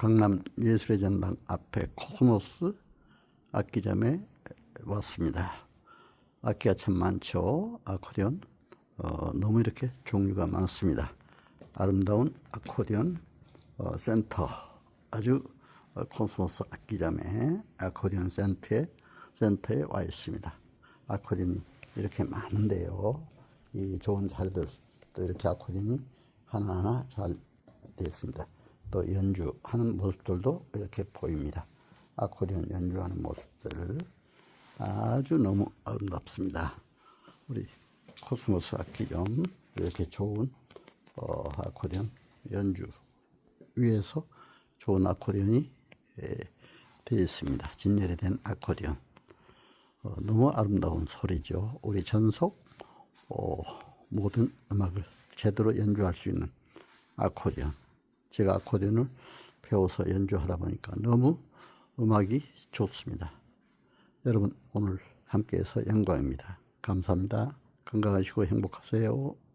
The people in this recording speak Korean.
강남 예술의 전당 앞에 코스모스 악기점에 왔습니다. 악기가 참 많죠. 아코디언. 어, 너무 이렇게 종류가 많습니다. 아름다운 아코디언 어, 센터. 아주 어, 코스모스 악기점에 아코디언 센터에, 센터에 와 있습니다. 아코디언이 이렇게 많은데요. 이 좋은 자리들 또 이렇게 아코디언이 하나하나 잘 되어 있습니다. 또 연주하는 모습들도 이렇게 보입니다. 아코디언 연주하는 모습들 아주 너무 아름답습니다. 우리 코스모스 악기점 이렇게 좋은 어, 아코디언 연주 위에서 좋은 아코디언이 예, 되어 있습니다. 진열이 된 아코디언 어, 너무 아름다운 소리죠. 우리 전속 어, 모든 음악을 제대로 연주할 수 있는 아코디언. 제가 아코디언을 배워서 연주하다 보니까 너무 음악이 좋습니다. 여러분 오늘 함께해서 영광입니다. 감사합니다. 건강하시고 행복하세요.